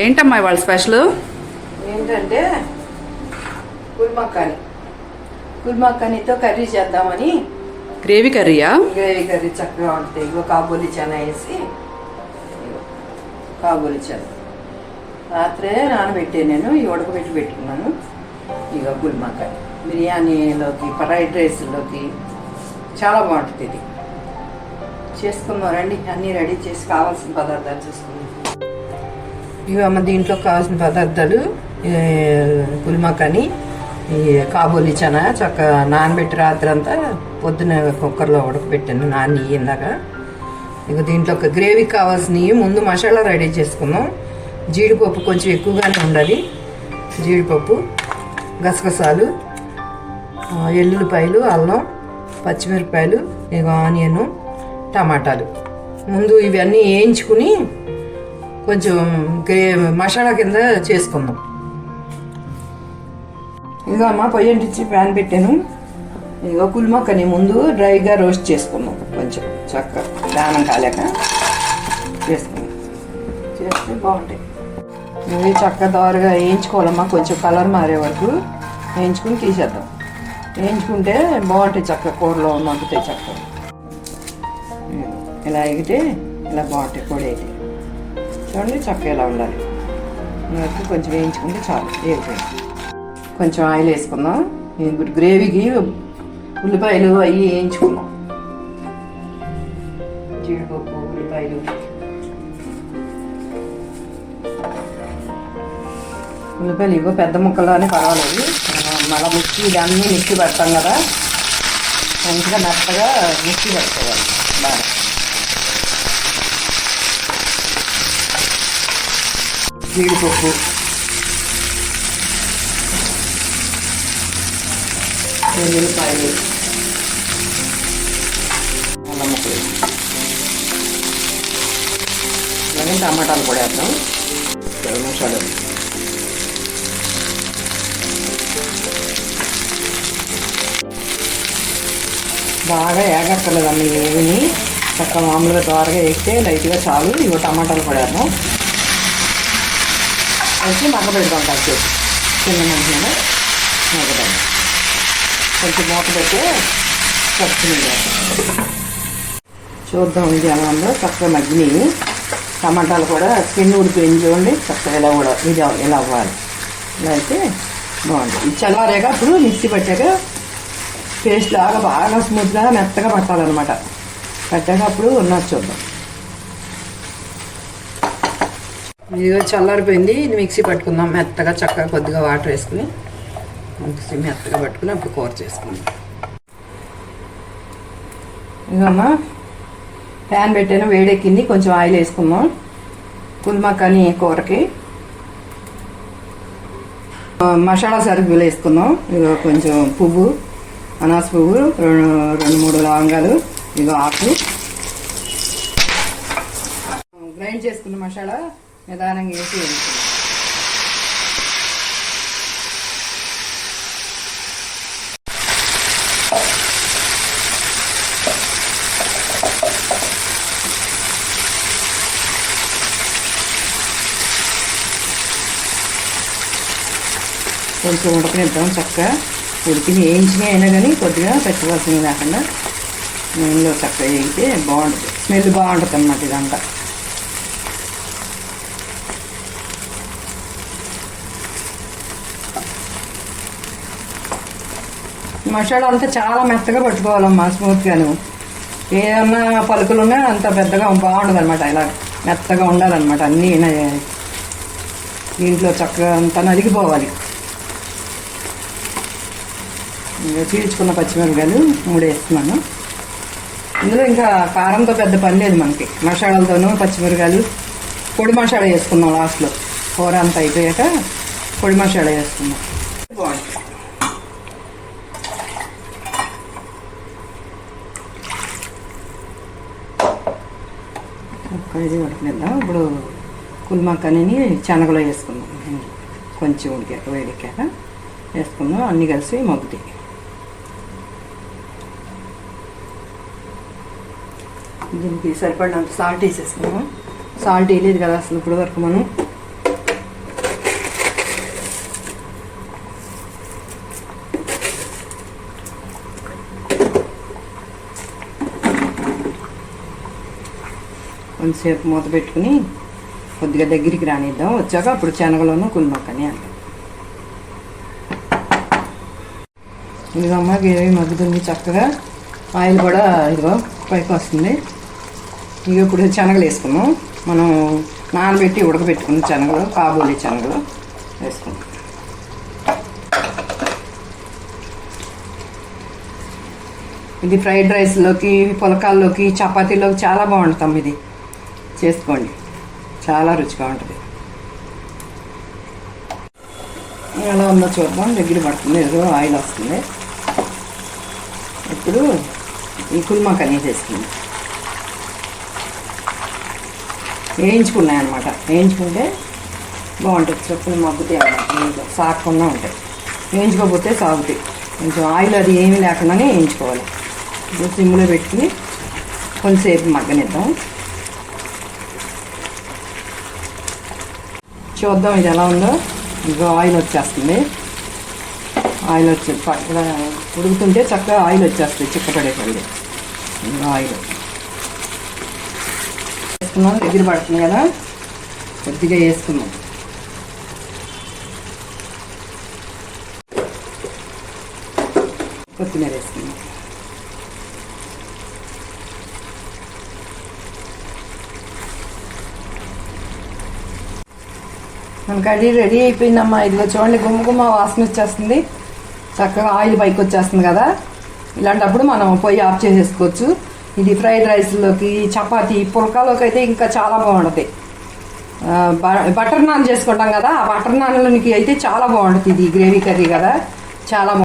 ఏంటమ్మా ఇవాళ స్పెషల్? ఏంటంటే కుల్మక్కని కుల్మక్కనితో కర్రీ చేద్దామని గ్రేవీ కర్రీయా? గ్రేవీ కర్రీ చక్కగా ఉంటుంది ఇగో కాబూలి చెన వేసి కాబూలి చెన. రాత్రే నానబెట్టాను నేను ఈ ఉడకబెట్టి పెట్టుకున్నాను. ఇక గుల్మక్కని. బిర్యానీలోకి ఫ్రైడ్ రైస్లోకి చాలా బాగుంటుంది ఇది. చేసుకుందాం రండి. అన్నీ రెడీ చేసి కావాల్సిన పదార్థాలు చూసుకుందాం. ఇవి దీంట్లో కావాల్సిన పదార్థాలు కుల్మకని ఈ కాబూలి చన చక్క నానబెట్టి రాత్రి అంతా పొద్దున కుక్కర్లో ఉడకబెట్టాను నాని ఇందాక ఇక దీంట్లో ఒక గ్రేవీ కావాల్సినవి ముందు మసాలా రెడీ చేసుకుందాం. జీడిపప్పు కొంచెం ఎక్కువగానే ఉండాలి. జీడిపప్పు గసగసాలు ఎల్లుల్లిపాయలు అల్లం పచ్చిమిరపాయలు ఇక ఆనియను టమాటాలు. ముందు ఇవన్నీ వేయించుకుని కొంచెం గ్రే మసాలా కింద చేసుకుందాం. ఇదిగో అమ్మ పొయ్యి అంటించి ప్యాన్ పెట్టాను. ఇదిగో కుల్మక్కని ముందు డ్రైగా రోస్ట్ చేసుకుందాం. కొంచెం చక్క దానం కాలేక చేసుకుందాం. చేస్తే బాగుంటాయి. ఇవి చక్క దోరగా వేయించుకోవాలమ్మా కొంచెం కలర్ మారే వరకు వేయించుకుని తీసేద్దాం. వేయించుకుంటే బాగుంటాయి చక్క కూరలో మగ్గుతాయి చక్క. ఇలా ఎగితే ఇలా బాగుంటాయి పొడి అయితే. చూడండి చక్క ఇలా ఉండాలి. వరకు కొంచెం వేయించుకుంటే చాలు. వేగిపోయింది కొంచెం ఆయిల్ వేసుకుందాం. ఇప్పుడు గ్రేవీకి ఉల్లిపాయలు అవి వేయించుకుందాం. జీడిపప్పు ఉల్లిపాయలు. ఉల్లిపాయలు ఇవ్వ పెద్ద ముక్కలు అని పర్వాలేదు మళ్ళీ మిక్సీ ఇదన్నీ మిక్సీ పెడతాం కదా. మంచిగా మెత్తగా మిక్సీ పెట్టుకోవాలి. బాగా. జీడిపప్పు వెల్లుల్లిపాయలు. అల్లం ముక్కలు అలాగే టమాటాలు కూడా వేద్దాం. గరం నిమిషాలు. బాగా ఏగక్కర్లేదమ్మా ఏమిని చక్కగా మామూలుగా దోరగా వేస్తే లైట్గా చాలు. ఇవి టమాటాలు కూడా వేద్దాం. అయితే మగ్గ కాసేపు చిన్న మంచిగా మగ్గదాం కొంచెం మూత పెట్టి చక్కని చూద్దాం ఇది ఎలా ఉందో. చక్కగా మగ్గినవి టమాటాలు కూడా స్కిన్ ఉడిపోయింది చూడండి. చక్కగా ఇలా కూడా ఇది ఇలా అవ్వాలి. ఇలా అయితే బాగుంది. ఇది చల్లారాక అప్పుడు మిక్సీ పట్టాక పేస్ట్ లాగా బాగా స్మూత్గా మెత్తగా పట్టాలన్నమాట. పట్టాక అప్పుడు ఉన్నది చూద్దాం. ఇది చల్లారిపోయింది. ఇది మిక్సీ పట్టుకుందాం. మెత్తగా చక్కగా కొద్దిగా వాటర్ వేసుకుని మిక్సీ మెత్తగా పట్టుకుని అప్పుడు కూర చేసుకుందాం. ఇదమ్మా ప్యాన్ పెట్టాను వేడెక్కింది. కొంచెం ఆయిల్ వేసుకుందాం. కుల్మక్కని కూరకి. మసాలా సరుకులు వేసుకుందాం. ఇదిగో కొంచెం పువ్వు అనాస పువ్వు రెండు రెండు మూడు లవంగాలు. ఇదిగో ఆకులు. గ్రైండ్ చేసుకున్న మసాలా. నిదానంగా వేసి వేసుకుందాం కొంచెం ఉడకనిద్దాం చక్కగా ఉడికి వేయించినవి అయినా కానీ కొద్దిగా పెట్టుకోవాల్సినవి కాకుండా నూనెలో చక్కగా వేయితే బాగుంటుంది. స్మెల్ బాగుంటుంది అన్నమాట ఇదంతా. మసాలా అంతా చాలా మెత్తగా పట్టుకోవాలమ్మా స్మూత్గాను. ఏమన్నా పలుకులున్నా అంత పెద్దగా బాగుండదు అనమాట ఇలా మెత్తగా ఉండాలన్నమాట అన్నీ దీంట్లో చక్కగా అంతా నలిగిపోవాలి. ఇంకా చీల్చుకున్న పచ్చిమిరపకాయలు మూడు వేస్తున్నాను ఇందులో ఇంకా కారంతో పెద్ద పని లేదు మనకి. మసాలాలతోనూ పచ్చిమిరపకాయలు పొడి మసాలా వేసుకున్నాం లాస్ట్లో. కూర అంతా అయిపోయాక పొడి మసాలా వేసుకున్నాం. బాగుంటుంది ఒక్క ఇది ఉడకనిద్దాం ఇప్పుడు కుల్మక్కని శనగలో వేసుకుందాం. కొంచెం ఉడికాక వేడికాక వేసుకుందాం. అన్నీ కలిసి మగ్గుతాయి. దీనికి సరిపడినంత సాల్ట్ వేసేసుకున్నాం సాల్ట్ వేయలేదు కదా అసలు ఇప్పుడు వరకు మనం. కొంచెంసేపు మూత పెట్టుకుని కొద్దిగా దగ్గరికి రానిద్దాం. వచ్చాక అప్పుడు శనగలోను కుల్మక్కని అంట. ఇదిగమ్మ గ్రేవీ మగ్గుతుంది చక్కగా. ఆయిల్ కూడా ఇదిగో పైకి వస్తుంది. ఇక ఇప్పుడు శనగలు వేసుకున్నాం. మనం నానబెట్టి ఉడకబెట్టుకున్న శనగలు కాబూలి శనగలు వేసుకున్నాం. ఇది ఫ్రైడ్ రైస్లోకి పులకాల్లోకి చపాతీలోకి చాలా బాగుంటుంది ఇది. చేసుకోండి. చాలా రుచిగా ఉంటుంది. ఎలా ఉందో చూద్దాం. దగ్గర పడుతుంది. ఏదో ఆయిల్ వస్తుంది. ఇప్పుడు ఈ కుల్మా కనీ చేసుకుంది. వేయించుకున్నాయన్నమాట. వేయించుకుంటే బాగుంటుంది. చెప్పులు మగ్గుతాయి అన్నమాట. సాగకుండా ఉంటాయి. వేయించుకోకపోతే సాగుతాయి. కొంచెం ఆయిల్ అది ఏమీ లేకుండానే వేయించుకోవాలి. ఇప్పుడు సిమ్లో పెట్టుకుని కొంచెంసేపు మగ్గనిద్దాం. చూద్దాం ఇది ఎలా ఉందో ఇదిగో ఆయిల్ వచ్చేస్తుంది ఆయిల్ వచ్చి పక్కన ఉడుకుతుంటే చక్కగా ఆయిల్ వచ్చేస్తుంది చిక్కపడేసండి ఇదిగో ఆయిల్ వేసుకున్నాం ఎగిరి పడుతుంది కదా కొద్దిగా వేసుకున్నాం కొత్తిమీర వేసుకున్నాం మన కర్రీ రెడీ అయిపోయిందమ్మా. ఇదిగో చూడండి గుమ్మగుమ్మ గుమ్మ వాసన వచ్చేస్తుంది. చక్కగా ఆయిల్ పైకి వచ్చేస్తుంది కదా. ఇలాంటప్పుడు మనం పొయ్యి ఆఫ్ చేసేసుకోవచ్చు. ఇది ఫ్రైడ్ రైస్లోకి చపాతీ పుల్కాలోకి అయితే ఇంకా చాలా బాగుంటుంది. బ- బటర్ నాన్ చేసుకుంటాం కదా. ఆ బటర్ నాన్లోకి అయితే చాలా బాగుంటుంది ఇది గ్రేవీ కర్రీ కదా. చాలా